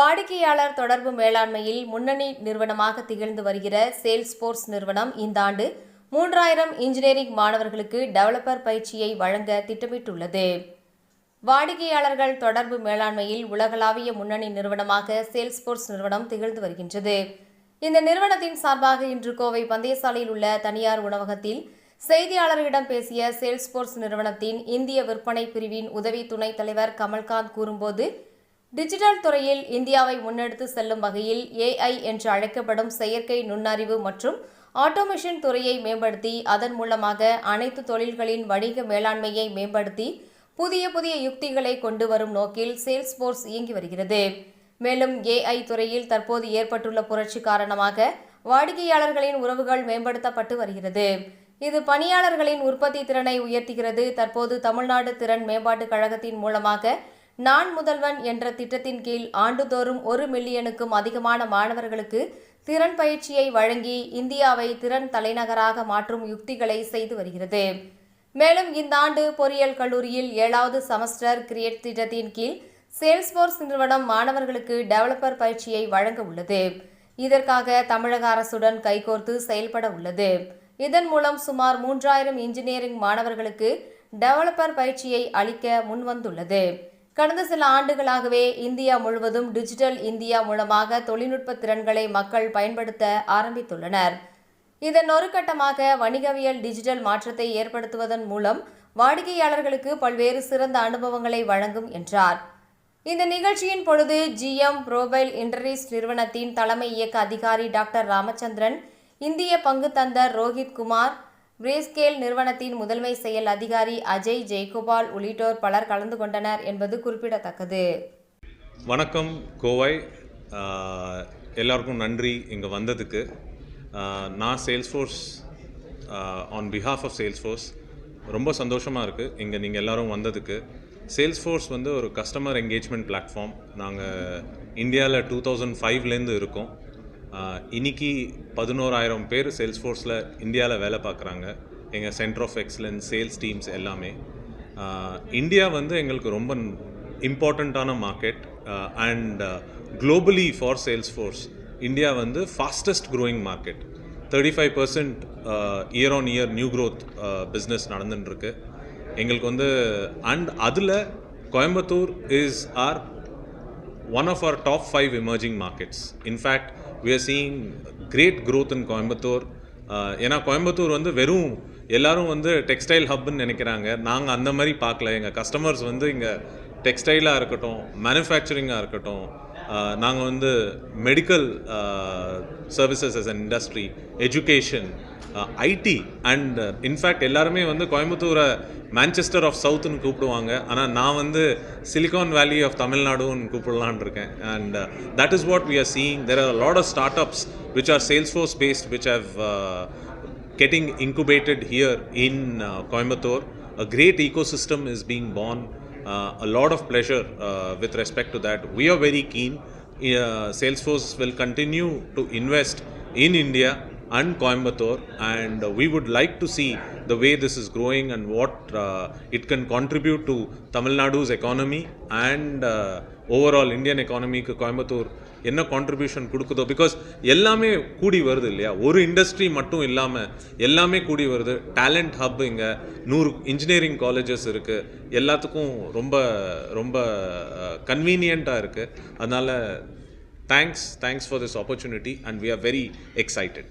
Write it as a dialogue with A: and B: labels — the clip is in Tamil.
A: வாடிக்கையாளர் தொடர்பு மேலாண்மையில் முன்னணி நிறுவனமாக திகழ்ந்து வருகிற சேல்ஸ்போர்ஸ் நிறுவனம் இந்த ஆண்டு மூன்றாயிரம் இன்ஜினியரிங் மாணவர்களுக்கு டெவலப்பர் பயிற்சியை வழங்க திட்டமிட்டுள்ளது. வாடிக்கையாளர்கள் தொடர்பு மேலாண்மையில் உலகளாவிய முன்னணி நிறுவனமாக சேல்ஸ்போர்ஸ் நிறுவனம் திகழ்ந்து வருகின்றது. இந்த நிறுவனத்தின் சார்பாக இன்று கோவை பந்தயசாலையில் உள்ள தனியார் உணவகத்தில் செய்தியாளர்களிடம் பேசிய சேல்ஸ்போர்ஸ் நிறுவனத்தின் இந்திய விற்பனை பிரிவின் உதவி துணைத் தலைவர் கமல்காந்த் கூறும்போது டிஜிட்டல் துறையில் இந்தியாவை முன்னெடுத்து செல்லும் வகையில் ஏஐ என்று அழைக்கப்படும் செயற்கை நுண்ணறிவு மற்றும் ஆட்டோமேஷன் துறையை மேம்படுத்தி அதன் மூலமாக அனைத்து தொழில்களின் வணிக மேலாண்மையை மேம்படுத்தி புதிய புதிய யுக்திகளை கொண்டு வரும் நோக்கில் சேல்ஸ் போர்ஸ் இயங்கி வருகிறது. மேலும் ஏஐ துறையில் தற்போது ஏற்பட்டுள்ள புரட்சி காரணமாக வாடிக்கையாளர்களின் உறவுகள் மேம்படுத்தப்பட்டு வருகிறது. இது பணியாளர்களின் உற்பத்தி திறனை உயர்த்துகிறது. தற்போது தமிழ்நாடு திறன் மேம்பாட்டுக் கழகத்தின் மூலமாக நான் முதல்வன் என்ற திட்டத்தின் கீழ் ஆண்டுதோறும் ஒரு மில்லியனுக்கும் அதிகமான மாணவர்களுக்கு திறன் பயிற்சியை வழங்கி இந்தியாவை திறன் தலைநகராக மாற்றும் யுக்திகளை செய்து வருகிறது. மேலும் இந்த ஆண்டு பொறியியல் கல்லூரியில் ஏழாவது செமஸ்டர் கிரியேட் திட்டத்தின் கீழ் சேல்ஸ்போர்ஸ் நிறுவனம் மாணவர்களுக்கு டெவலப்பர் பயிற்சியை வழங்க உள்ளது. இதற்காக தமிழக அரசுடன் கைகோர்த்து செயல்பட உள்ளது. இதன் மூலம் சுமார் மூன்றாயிரம் இன்ஜினியரிங் மாணவர்களுக்கு டெவலப்பர் பயிற்சியை அளிக்க முன்வந்துள்ளது. கடந்த சில ஆண்டுகளாகவே இந்தியா முழுவதும் டிஜிட்டல் இந்தியா மூலமாக தொழில்நுட்ப திறன்களை மக்கள் பயன்படுத்த ஆரம்பித்துள்ளனர். இதன் ஒரு கட்டமாக வணிகவியல் டிஜிட்டல் மாற்றத்தை ஏற்படுத்துவதன் மூலம் வாடிக்கையாளர்களுக்கு பல்வேறு சிறந்த அனுபவங்களை வழங்கும் என்றார். இந்த நிகழ்ச்சியின் பொழுது ஜிஎம் புரோபைல் இண்டரீஸ் நிறுவனத்தின் தலைமை இயக்க அதிகாரி டாக்டர் ராமச்சந்திரன் இந்திய பங்கு தந்தர் ரோஹித் குமார் பிரேஸ்கேல் நிறுவனத்தின் முதன்மை செயல் அதிகாரி அஜய் ஜெய்கோபால் உள்ளிட்டோர் பலர் கலந்து கொண்டனர் என்பது குறிப்பிடத்தக்கது.
B: வணக்கம் கோவை. எல்லாருக்கும் நன்றி இங்கே வந்ததுக்கு. நான் நான் Salesforce on behalf of Salesforce ரொம்ப சந்தோஷமாக இருக்குது இங்கே நீங்கள் எல்லாரும் வந்ததுக்கு. சேல்ஸ்ஃபோர்ஸ் வந்து ஒரு கஸ்டமர் என்கேஜ்மெண்ட் பிளாட்ஃபார்ம் நாங்கள் இந்தியாவில் டூ தௌசண்ட் ஃபைவ்லேருந்து இருக்கோம். இன்னைக்கு பதினோராயிரம் பேர் சேல்ஸ் ஃபோர்ஸில் இந்தியாவில் வேலை பார்க்குறாங்க. எங்கள் centre of excellence sales teams எல்லாமே. இந்தியா வந்து எங்களுக்கு ரொம்ப இம்பார்ட்டண்ட்டான market and globally for Salesforce India வந்து fastest growing market thirty five percent year on year new growth business நடந்துட்டுருக்கு. எங்களுக்கு வந்து அண்ட் அதில் Coimbatore is are one of our top five emerging markets. In fact, we are seeing great growth in Coimbatore. Uh, ஏன்னா கோயம்புத்தூர் வந்து வெறும் எல்லாரும் வந்து டெக்ஸ்டைல் ஹப்னு நினைக்கிறாங்க நாங்கள் அந்த மாதிரி பார்க்கல எங்கள் கஸ்டமர்ஸ் வந்து இங்கே டெக்ஸ்டைலாக இருக்கட்டும் மேனுஃபேக்சரிங்காக இருக்கட்டும் நாங்கள் வந்து medical services as an industry education IT and in fact எல்லாருமே வந்து கோயம்புத்தூரை மேன்செஸ்டர் ஆஃப் சவுத்துன்னு கூப்பிடுவாங்க ஆனால் நான் வந்து சிலிகான் வேலி ஆஃப் தமிழ்நாடுன்னு கூப்பிடலான் இருக்கேன் and that is what we are seeing there are lot of startups which are Salesforce based which have getting incubated here in Coimbatore Coimbatore. A great ecosystem is being born. Uh, a lot of pleasure uh, with respect to that. We are very keen. Uh, Salesforce will continue to invest in India and Coimbatore, and uh, we would like to see the way this is growing and what uh, it can contribute to Tamil Nadu's economy and uh, overall Indian economy Coimbatore என்ன கான்ட்ரிபியூஷன் கொடுக்குதோ பிகாஸ் எல்லாமே கூடி வருது இல்லையா? ஒரு இண்டஸ்ட்ரி மட்டும் இல்லாமல் எல்லாமே கூடி வருது. டேலண்ட் ஹப் இங்கே நூறு இன்ஜினியரிங் காலேஜஸ் இருக்குது எல்லாத்துக்கும் ரொம்ப ரொம்ப uh, கன்வீனியண்ட்டாக இருக்குது அதனால் Thanks, thanks for this opportunity and we are very excited.